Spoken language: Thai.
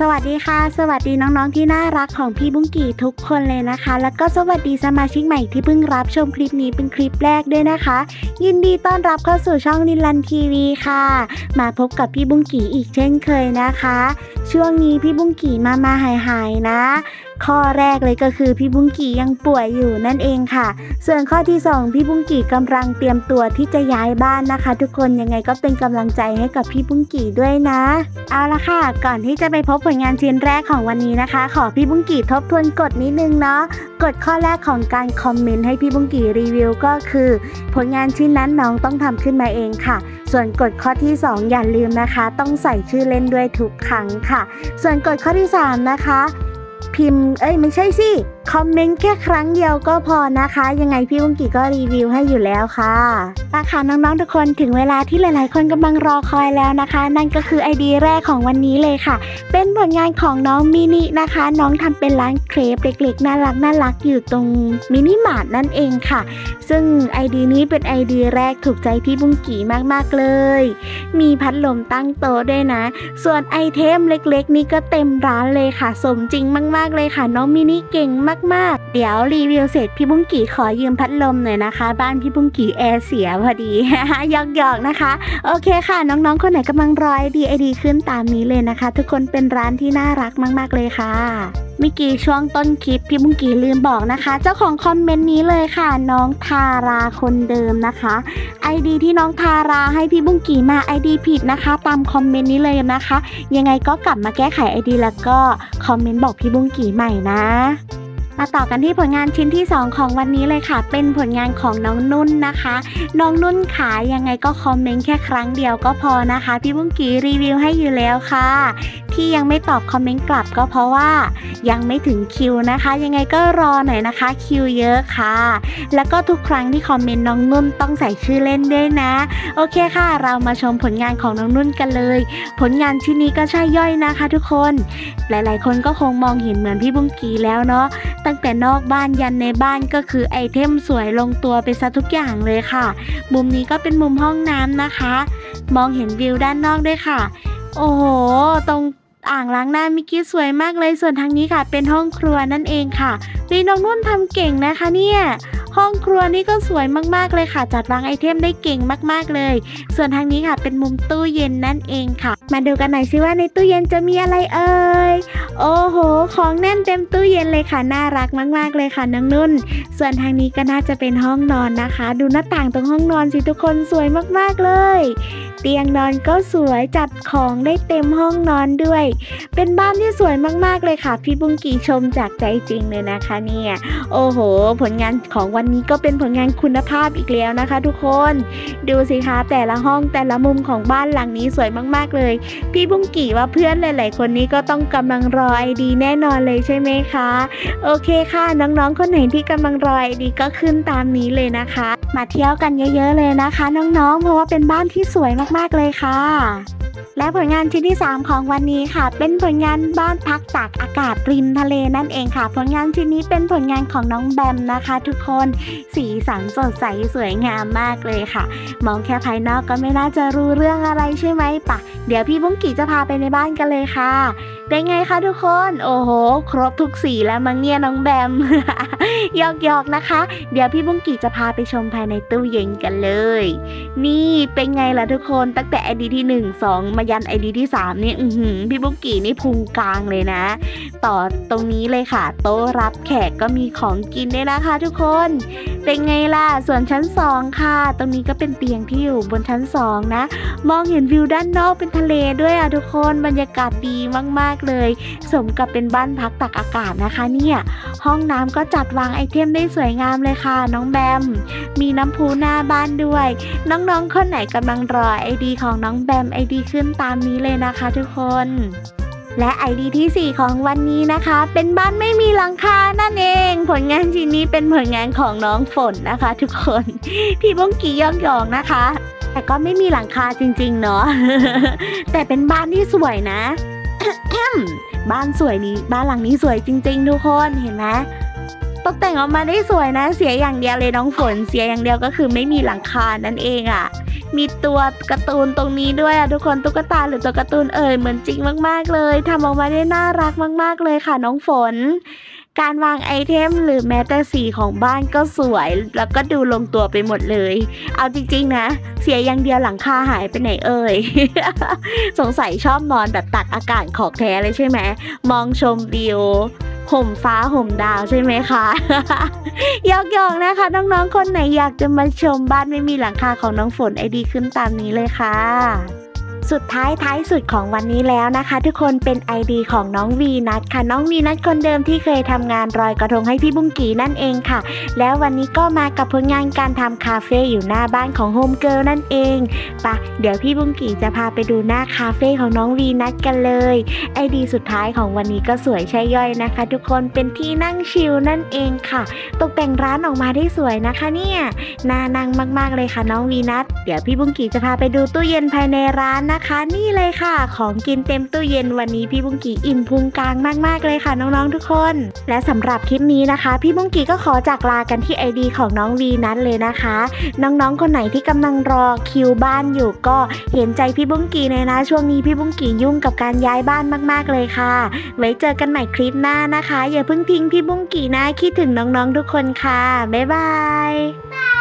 สวัสดีค่ะ สวัสดีน้องๆที่น่ารักของพี่บุ้งกี่ทุกคนเลยนะคะ แล้วก็สวัสดีสมาชิกใหม่ที่เพิ่งรับชมคลิปนี้เป็นคลิปแรกด้วยนะคะ ยินดีต้อนรับเข้าสู่ช่องนินลันทีวีค่ะ มาพบกับพี่บุ้งกี่อีกเช่นเคยนะคะ ช่วงนี้พี่บุ้งกี่มามาหายหายๆนะ ข้อแรกเลยก็คือพี่บุ้งกี่ยังป่วยอยู่นั่นเองค่ะ ส่วนข้อที่ 2 พี่บุ้งกี่กำลังเตรียมตัวที่จะย้ายบ้านนะคะ ทุกคนยังไงก็เป็นกำลังใจให้กับพี่บุ้งกี่ด้วยนะ เอาละค่ะ ก่อนที่จะไปพบผลงานชิ้นแรกของวันนี้นะคะ ขอพี่บุ้งกี่ทบทวนกฎนิดนึงเนาะกฎข้อแรกของการคอมเมนต์ให้พี่บุ้งกี่รีวิวก็คือ ผลงานชิ้นนั้นน้องต้องทำขึ้นมาเองค่ะ ส่วนกฎข้อที่ 2 อย่าลืมนะคะ ต้องใส่ชื่อเล่นด้วยทุกครั้งค่ะ ส่วนกฎข้อที่ 3 นะคะ พิมพ์ เอ้ยไม่ใช่สิ คอมเมนต์แค่ครั้งเดียวก็พอนะคะ ยังไงพี่วุ้งกีก็รีวิวให้อยู่แล้วค่ะราคาน้องๆทุกคนถึงเวลาที่หลายๆ คนกำลังรอคอยแล้วนะคะ นั่นก็คือไอเดียแรกของวันนี้เลยค่ะ เป็นผลงานของน้องมินินะคะ น้องทำเป็นร้านเครปเล็กๆน่ารักน่ารักอยู่ตรงมินิมาร์ทนั่นเองค่ะ ซึ่งไอเดียนี้เป็นไอเดียแรกถูกใจพี่บุ้งกี่มากๆเลย มีพัดลมตั้งโต๊ะด้วยนะ ส่วนไอเทมเล็กๆ นี่ก็เต็มร้านเลยค่ะ สมจริงมาก ๆเลยค่ะ น้องมินิเก่งมากๆ เดี๋ยวรีวิวเสร็จพี่บุ้งกี่ขอยืมพัดลมหน่อยนะคะ บ้านพี่บุ้งกี่แอร์เสียพอดีหยอกๆนะคะ โอเคค่ะ น้องๆ คนไหนกำลังรอไอดีไอดีขึ้นตามนี้เลยนะคะ ทุกคนเป็นร้านที่น่ารักมาก ๆ เลยค่ะเมื่อกี้ช่วงต้นคลิปพี่บุ้งกีลืมบอกนะคะ เจ้าของคอมเมนต์นี้เลยค่ะ น้องทาราคนเดิมนะคะ ID ที่น้องทาราให้พี่บุ้งกีมา ID ผิดนะคะ ตามคอมเมนต์นี้เลยนะคะ ยังไงก็กลับมาแก้ไข ID แล้วก็คอมเมนต์บอกพี่บุ้งกีใหม่นะ มาต่อกันที่ผลงานชิ้นที่ 2 ของวันนี้เลยค่ะ เป็นผลงานของน้องนุ่นนะคะ น้องนุ่นขายยังไงก็คอมเมนต์แค่ครั้งเดียวก็พอนะคะ พี่บุ้งกีรีวิวให้อยู่แล้วค่ะ ที่ยังไม่ตอบคอมเมนต์กลับก็เพราะว่ายังไม่ถึงคิวนะคะ ยังไงก็รอหน่อยนะคะ คิวเยอะค่ะ แล้วก็ทุกครั้งที่คอมเมนต์น้องนุ่นต้องใส่ชื่อเล่นด้วยนะ โอเคค่ะ เรามาชมผลงานของน้องนุ่นกันเลย ผลงานชิ้นนี้ก็ใช่ย่อยนะคะ ทุกคน หลาย ๆ คนก็คงมองเห็นเหมือนพี่บุ้งกีแล้วเนาะ ตั้งแต่นอกบ้านยันในบ้านก็คือไอเทมสวยลงตัวไปซะทุกอย่างเลยค่ะ มุมนี้ก็เป็นมุมห้องน้ำนะคะ มองเห็นวิวด้านนอกด้วยค่ะ โอ้โห ตรง อ่างล้างหน้ามิกกี้สวยมากเลยส่วนทางนี้ค่ะ เป็นห้องครัวนั่นเองค่ะรีน้องนุ่นทำเก่งนะคะเนี่ยห้องครัวนี่ก็สวยมากๆเลยค่ะ จัดวางไอเทมได้เก่งมากๆเลย ส่วนทางนี้ค่ะ เป็นมุมตู้เย็นนั่นเองค่ะ มาดูกันหน่อยสิว่าในตู้เย็นจะมีอะไรเอ่ยโอ้โห ของแน่นเต็มตู้เย็นเลยค่ะน่ารักมาก ๆเลยค่ะน้องนุ่น ส่วนทางนี้ก็น่าจะเป็นห้องนอนนะคะ ดูหน้าต่างตรงห้องนอนสิทุกคนสวยมากๆเลย เตียงนอนก็สวยจัดของได้เต็มห้องนอนด้วย เป็นบ้านที่สวยมากๆเลยค่ะ พี่บุ้งกีชมจากใจจริงเลยนะคะเนี่ยโอ้โห ผลงานของวันนี้ก็เป็นผลงานคุณภาพอีกแล้วนะคะ ทุกคน ดูสิคะแต่ละห้องแต่ละมุมของบ้านหลังนี้สวยมากๆเลย พี่บุ้งกี่ว่าเพื่อนหลาย ๆ คนนี้ก็ต้องกำลังรอไอดีแน่นอนเลยใช่ไหมคะโอเคค่ะน้องๆคนไหนที่กำลังรอไอดีก็ขึ้นตามนี้เลยนะคะ มาเที่ยวกันเยอะ ๆ เลยนะคะ น้องๆ เพราะว่าเป็นบ้านที่สวยมากๆเลยค่ะ และผลงานชิ้นที่ 3 ของวันนี้ค่ะ เป็นผลงานบ้านพักตากอากาศริมทะเลนั่นเองค่ะ ผลงานชิ้นนี้เป็นผลงานของน้องแบมนะคะ ทุกคนสีสันสดใสสวยงามมากเลยค่ะ มองแค่ภายนอกก็ไม่น่าจะรู้เรื่องอะไรใช่ไหมปะเดี๋ยวพี่บุ้งกี่จะพาไปในบ้านกันเลยค่ะ เป็นไงคะทุกคน โอ้โห ครบทุกสีแล้วมั้งเนี่ยน้องแบมหยอกนะคะ เดี๋ยวพี่บุ้งกีจะพาไปชมภายในตู้เย็นกันเลย นี่เป็นไงล่ะทุกคนตั้งแต่ไอดีที่ 1 2 มายันไอดีที่ 3 นี่อือหือพี่บุ้งกีนี่พุงกลางเลยนะ ต่อตรงนี้เลยค่ะ โต๊ะรับแขกก็มีของกินด้วยนะคะ ทุกคน เป็นไงล่ะส่วนชั้น 2 ค่ะ ตรงนี้ก็เป็นเตียงที่อยู่บนชั้น 2 นะ มองเห็นวิวด้านนอกเป็นทะเลด้วยอะทุกคนบรรยากาศดีมากๆเลย สมกับเป็นบ้านพักตักอากาศนะคะเนี่ยห้องน้ำก็จัดวางไอเทมได้สวยงามเลยค่ะ น้องแบม มีน้ำพุหน้าบ้านด้วย น้องๆคนไหนกำลังรอไอดีของน้องแบมไอดีขึ้นตามนี้เลยนะคะทุกคนและไอดีที่ 4 ของวันนี้นะคะ เป็นบ้านไม่มีหลังคานั่นเอง ผลงานชิ้นนี้เป็นผลงานของน้องฝนนะคะ ทุกคนพี่บุ้งกี้ยองยองๆนะคะ แต่ก็ไม่มีหลังคาจริง ๆ เนาะแต่เป็นบ้านที่สวยนะ บ้านสวยนี้บ้านหลังนี้สวยจริง ๆ ทุกคนเห็นไหมตกแต่งออกมาได้สวยนะ เสียอย่างเดียวเลยน้องฝนเสียอย่างเดียวก็คือไม่มีหลังคานั่นเองอะ่ะ มีตัวการ์ตูนตรงนี้ด้วยอะทุกคนตุ๊กตาหรือตัวการ์ตูนเอ่ยเหมือนจริงมาก ๆ เลยทำออกมาได้น่ารักมาก ๆเลยค่ะ น้องฝน การวางไอเทมหรือแม้แต่สีของบ้านก็สวย แล้วก็ดูลงตัวไปหมดเลย เอาจริงๆนะ เสียอย่างเดียวหลังคาหายไปไหนเอ่ย สงสัยชอบนอนแบบตักอากาศของแท้เลยใช่ไหม มองชมวิวห่มฟ้าห่มดาวใช่ไหมคะยอกยอกๆนะคะ น้องๆคนไหนอยากจะมาชมบ้านไม่มีหลังคาของน้องฝนไอดีขึ้นตามนี้เลยค่ะ สุดท้ายท้ายสุดของวันนี้แล้วนะคะ ทุกคนเป็น ID ของน้องวีนัทค่ะ น้องวีนัทคนเดิมที่เคยทำงานรอยกระทงให้พี่บุ้งกีนั่นเองค่ะ แล้ววันนี้ก็มากับผลงานการทำคาเฟ่อยู่หน้าบ้านของโฮมเกิลนั่นเองปะเดี๋ยวพี่บุ้งกีจะพาไปดูหน้าคาเฟ่ของน้องวีนัทกันเลยไอดีสุดท้ายของวันนี้ก็สวยใช่ย่อยนะคะ ทุกคนเป็นที่นั่งชิลนั่นเองค่ะ ตกแต่งร้านออกมาได้สวยนะคะเนี่ยน่านั่งมากๆเลยค่ะน้องวีนัทเดี๋ยวพี่บุ้งกีจะพาไปดูตู้เย็นภายในร้านนะคะนี่เลยค่ะ ของกินเต็มตู้เย็นวันนี้พี่บุ้งกีอิ่มพุงกลางมากๆเลยค่ะน้องๆทุกคน และสำหรับคลิปนี้นะคะ พี่บุ้งกีก็ขอจากลากันที่ไอดีของน้องวีนัทเลยนะคะ น้องๆคนไหนที่กำลังรอคิวบ้านอยู่ก็เห็นใจพี่บุ้งกีเลยนะ ช่วงนี้พี่บุ้งกียุ่งกับการย้ายบ้านมากๆเลยค่ะ ไว้เจอกันใหม่คลิปหน้านะคะ อย่าเพิ่งทิ้งพี่บุ้งกีนะคิดถึงน้องๆทุกคนค่ะบ๊ายบาย